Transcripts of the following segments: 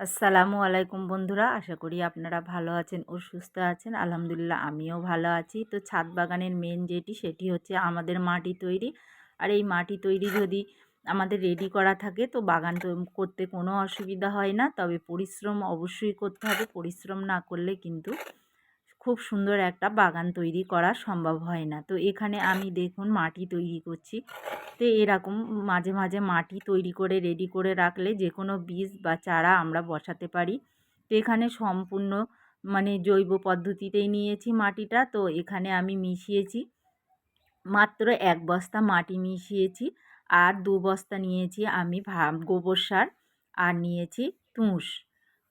আসসালামু আলাইকুম বন্ধুরা, আশা করি আপনারা ভালো আছেন ও সুস্থ আছেন। আলহামদুলিল্লাহ আমিও ভালো আছি। তো ছাদ বাগানের মেন যেটি, সেটি হচ্ছে আমাদের মাটি তৈরি। আর এই মাটি তৈরি যদি আমাদের রেডি করা থাকে, তো বাগান করতে কোনো অসুবিধা হয় না। তবে পরিশ্রম অবশ্যই করতে হবে। পরিশ্রম না করলে কিন্তু খুব সুন্দর একটা বাগান তৈরি করা সম্ভব হয় না। তো এখানে আমি দেখুন মাটি তৈরি করছি। তো এরকম মাঝে মাঝে মাটি তৈরি করে রেডি করে রাখলে যে কোনো বীজ বা চারা আমরা বসাতে পারি। তো এখানে সম্পূর্ণ মানে জৈব পদ্ধতিতেই নিয়েছি মাটিটা। তো এখানে আমি মিশিয়েছি। মাত্র এক বস্তা মাটি মিশিয়েছি। আর দু বস্তা নিয়েছি আমি গোবর সার। আর নিয়েছি তুষ।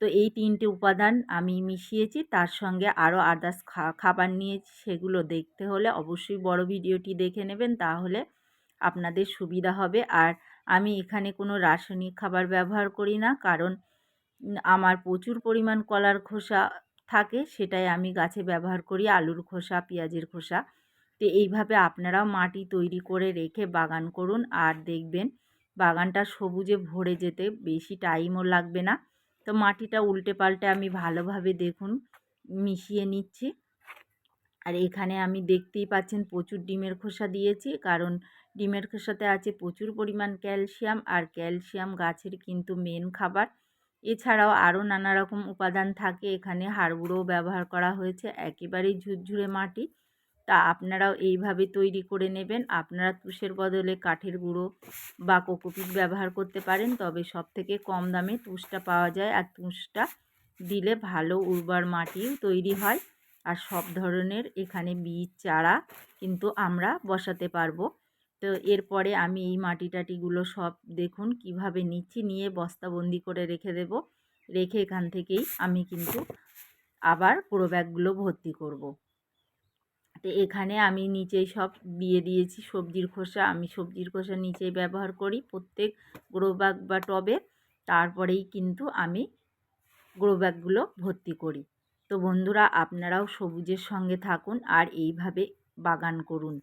তো এই তিনটে উপাদান আমি মিশিয়েছি। তার সঙ্গে আরও আদার্স খাবার নিয়েছি সেগুলো দেখতে হলে অবশ্যই বড় ভিডিওটি দেখে নেবেন, তাহলে আপনাদের সুবিধা হবে। আর আমি এখানে কোনো রাসায়নিক খাবার ব্যবহার করি না, কারণ আমার প্রচুর পরিমাণ কলার খোসা থাকে, সেটাই আমি গাছে ব্যবহার করি, আলুর খোসা, পেঁয়াজের খোসা। তো এইভাবে আপনারাও মাটি তৈরি করে রেখে বাগান করুন, আর দেখবেন বাগানটা সবুজে ভরে যেতে বেশি টাইমও লাগবে না। তো মাটিটা উল্টে পাল্টে আমি ভালোভাবে দেখুন মিশিয়ে নিচ্ছি। আর এখানে আমি দেখতেই পাচ্ছেন প্রচুর ডিমের খোসা দিয়েছি, কারণ ডিমের খোসাতে আছে প্রচুর পরিমাণ ক্যালসিয়াম, আর ক্যালসিয়াম গাছের কিন্তু মেন খাবার। এছাড়াও আরও নানা রকম উপাদান থাকে, এখানে হাড়গুঁড়োও ব্যবহার করা হয়েছে, একেবারেই ঝুরঝুরে মাটি। তা আপনারাও এইভাবে তৈরি করে নেবেন। আপনারা তুষের বদলে কাঠের গুঁড়ো বা কোকোপিট ব্যবহার করতে পারেন, তবে সব থেকে কম দামে তুষটা পাওয়া যায়। আর তুষটা দিলে ভালো উর্বর মাটিও তৈরি হয়। আর সব ধরনের এখানে বীজ, চারা কিন্তু আমরা বসাতে পারব। তো এরপরে আমি এই মাটি টাটিগুলো সব দেখুন কীভাবে নিচ্ছি নিয়ে বস্তাবন্দি করে রেখে দেব। রেখে এখান থেকেই আমি কিন্তু আবার পুরো ব্যাগগুলো ভর্তি করব। তো এখানে আমি নিচেই সব দিয়ে দিয়েছি সবজির খোসা। আমি সবজির খোসা নিচেই ব্যবহার করি প্রত্যেক গ্রো ব্যাগ বা টবে। তারপরেই কিন্তু আমি গ্রো ব্যাগগুলো ভর্তি করি। তো বন্ধুরা, আপনারাও সবুজের সঙ্গে থাকুন আর এইভাবে বাগান করুন।